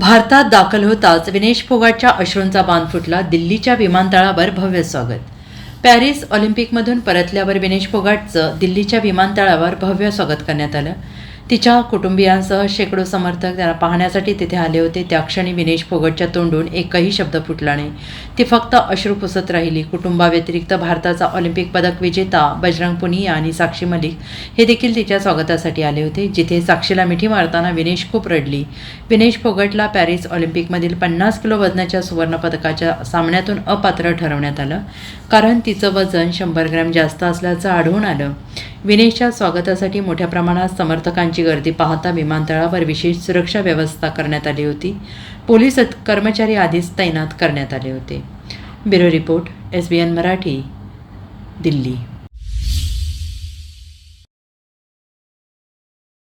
भारतात दाखल होताच विनेश फोगाटच्या अश्रूंचा बांध फुटला दिल्लीच्या विमानतळावर भव्य स्वागत. पॅरिस ऑलिम्पिकमधून परतल्यावर विनेश फोगाटचं दिल्लीच्या विमानतळावर भव्य स्वागत करण्यात आलं. तिच्या कुटुंबियांसह शेकडो समर्थक त्याला पाहण्यासाठी तिथे आले होते. त्या क्षणी विनेश फोगटच्या तोंडून एकही शब्द फुटला नाही. ती फक्त अश्रू पुसत राहिली. कुटुंबाव्यतिरिक्त भारताचा ऑलिम्पिक पदक विजेता बजरंग पुनिया आणि साक्षी मलिक हे देखील तिच्या स्वागतासाठी आले होते जिथे साक्षीला मिठी मारताना विनेश खूप रडली. विनेश फोगटला पॅरिस ऑलिम्पिकमधील पन्नास किलो वजनाच्या सुवर्णपदकाच्या सामन्यातून अपात्र ठरवण्यात आलं कारण तिचं वजन शंभर ग्रॅम जास्त असल्याचं आढळून आलं. विनेशच्या स्वागतासाठी मोठ्या प्रमाणात समर्थकांची गर्दी पाहता विमानतळावर विशेष सुरक्षा व्यवस्था करण्यात आली होती. पोलीस कर्मचारी आधीच तैनात करण्यात आले होते. Bureau report S B N Marathi Delhi.